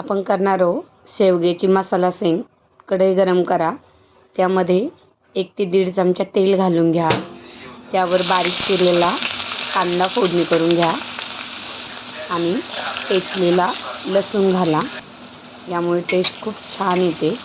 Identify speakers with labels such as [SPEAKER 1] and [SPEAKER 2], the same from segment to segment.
[SPEAKER 1] आपण करणार आहोत शेवग्याची मसाला शेंग कढई गरम करा. त्यामध्ये एक ते दीड चमचा तेल घालून घ्या. त्यावर बारीक चिरलेला कांदा फोडणी करून घ्या. आणि पेचलेला लसूण घाला. यामुळे टेस्ट खूप छान येते.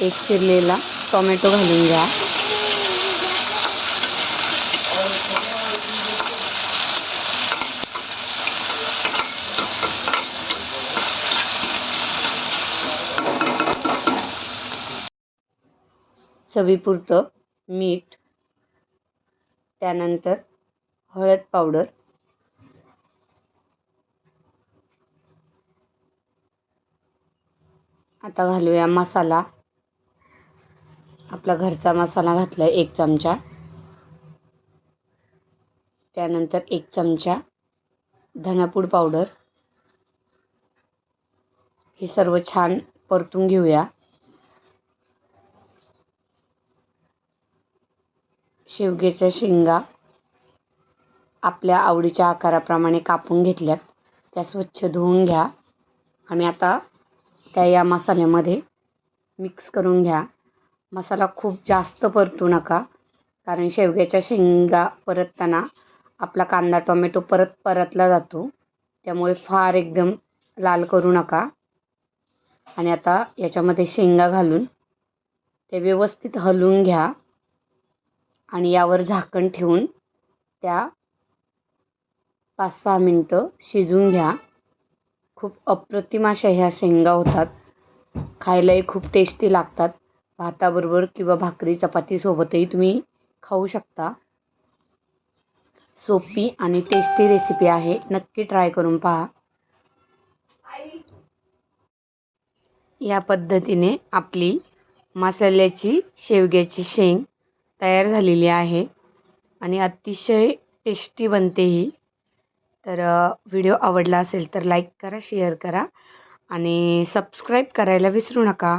[SPEAKER 1] एक चिरलेला टोमॅटो घालून घ्या. चवीपुरतं मीठ त्यानंतर हळद पावडर आता घालूया मसाला. आपला घरचा मसाला घातला आहे एक चमचा. त्यानंतर एक चमचा धनापूड पावडर. हे सर्व छान परतून घेऊया. शेवग्याच्या शेंगा आपल्या आवडीच्या आकाराप्रमाणे कापून घेतल्यात. त्या स्वच्छ धुवून घ्या. आणि आता त्या या मसाल्यामध्ये मिक्स करून घ्या. मसाला खूप जास्त परतू नका. कारण शेवग्याच्या शेंगा परतताना आपला कांदा टोमॅटो परत परतला जातो. त्यामुळे फार एकदम लाल करू नका. आणि आता याच्यामध्ये शेंगा घालून ते व्यवस्थित हलवून घ्या. आणि यावर झाकण ठेवून त्या पाच सहा मिनटं शिजवून घ्या. खूप अप्रतिम अशा ह्या शेंगा होतात. खायलाही खूप टेस्टी लागतात. भाताबरोबर किंवा भाकरी चपातीसोबतही तुम्ही खाऊ शकता. सोपी आणि टेस्टी रेसिपी आहे. नक्की ट्राय करून पहा. या पद्धतीने आपली मसाल्याची शेवग्याची शेंग तयार झालेली आहे आणि अतिशय टेस्टी बनते ही. तर व्हिडिओ आवडला असेल तर लाईक करा शेअर करा आणि सबस्क्राईब करायला विसरू नका.